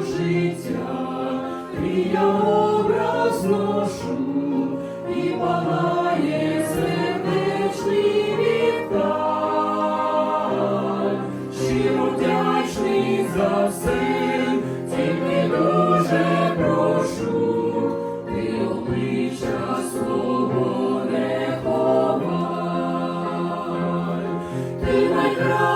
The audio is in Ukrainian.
життя, і я образ ношу, і палає сердечний віталь. Щиро вдячний за все, тільки дуже прошу, ти обличчя свого не ховай. Ти найкращий